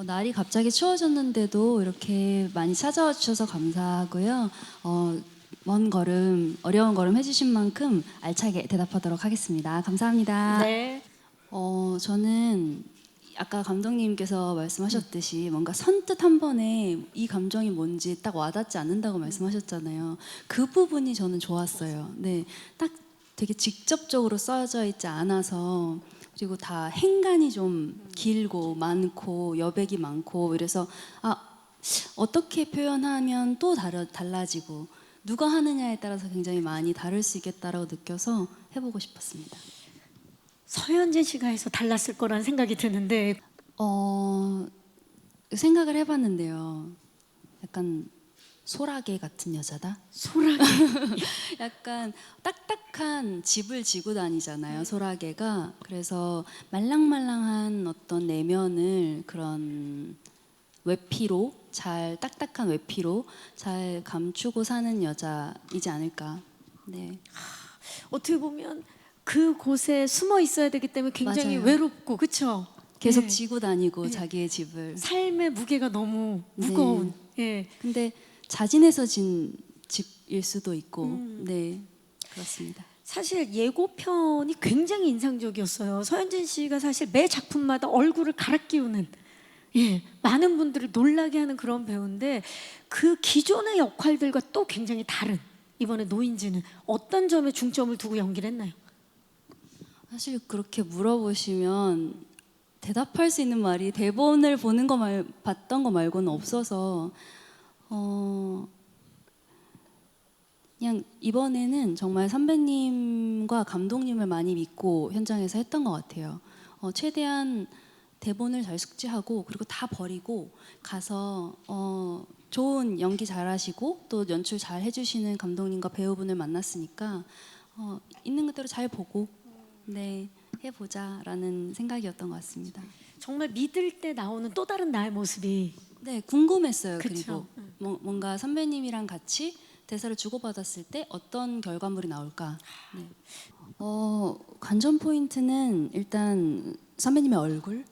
어, 날이 갑자기 추워졌는데도 이렇게 많이 찾아와 주셔서 감사하고요. 어, 먼 걸음, 어려운 걸음 해주신 만큼 알차게 대답하도록 하겠습니다. 감사합니다. 네. 어, 저는 아까 감독님께서 말씀하셨듯이 뭔가 선뜻 한 번에 이 감정이 뭔지 딱 와닿지 않는다고 말씀하셨잖아요. 그 부분이 저는 좋았어요. 네, 딱 되게 직접적으로 써져 있지 않아서 그리고 다 행간이 좀 길고 많고 여백이 많고 이래서 아 어떻게 표현하면 또 다르, 달라지고 누가 하느냐에 따라서 굉장히 많이 다를 수 있겠다라고 느껴서 해보고 싶었습니다. 서현진 씨가 해서 달랐을 거라는 생각이 드는데 어 생각을 해봤는데요. 약간 소라게 같은 여자다. 소라게 약간 딱딱 한 집을 지고 다니잖아요. 소라게가 그래서 말랑말랑한 어떤 내면을 그런 외피로 잘 딱딱한 외피로 잘 감추고 사는 여자이지 않을까. 네. 어떻게 보면 그 곳에 숨어 있어야 되기 때문에 굉장히 맞아요. 외롭고 그렇죠. 계속 네. 지고 다니고 자기의 집을. 삶의 무게가 너무 네. 무거운. 예. 근데 자진해서 진 집일 수도 있고. 음. 네. 그렇습니다. 사실 예고편이 굉장히 인상적이었어요. 서현진 씨가 사실 매 작품마다 얼굴을 갈아 끼우는 예, 많은 분들을 놀라게 하는 그런 배우인데 그 기존의 역할들과 또 굉장히 다른 이번에 노인지는 어떤 점에 중점을 두고 연기를 했나요? 사실 그렇게 물어보시면 대답할 수 있는 말이 대본을 보는 거 말, 봤던 거 말고는 없어서 어 그냥 이번에는 정말 선배님과 감독님을 많이 믿고 현장에서 했던 것 같아요. 어, 최대한 대본을 잘 숙지하고 그리고 다 버리고 가서 어, 좋은 연기 잘하시고 또 연출 잘 해주시는 감독님과 배우분을 만났으니까 어, 있는 그대로 잘 보고 네 해보자라는 생각이었던 것 같습니다. 정말 믿을 때 나오는 또 다른 나의 모습이 네 궁금했어요. 그쵸. 그리고 뭐, 뭔가 선배님이랑 같이 대사를 주고받았을 때 어떤 결과물이 나올까. 네. 어 관전 포인트는 일단 선배님의 얼굴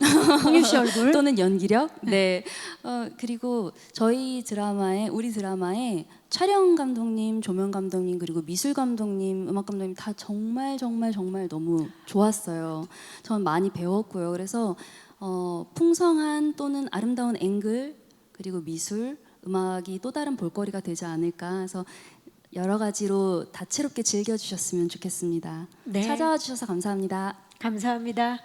홍유 씨 얼굴 또는 연기력. 네. 어, 그리고 저희 드라마에 우리 드라마에 촬영 감독님, 조명 감독님 그리고 미술 감독님, 음악 감독님 다 정말 정말 정말 너무 좋았어요. 전 많이 배웠고요. 그래서 어, 풍성한 또는 아름다운 앵글 그리고 미술, 음악이 또 다른 볼거리가 되지 않을까 해서 여러 가지로 다채롭게 즐겨주셨으면 좋겠습니다. 네. 찾아와 주셔서 감사합니다. 감사합니다.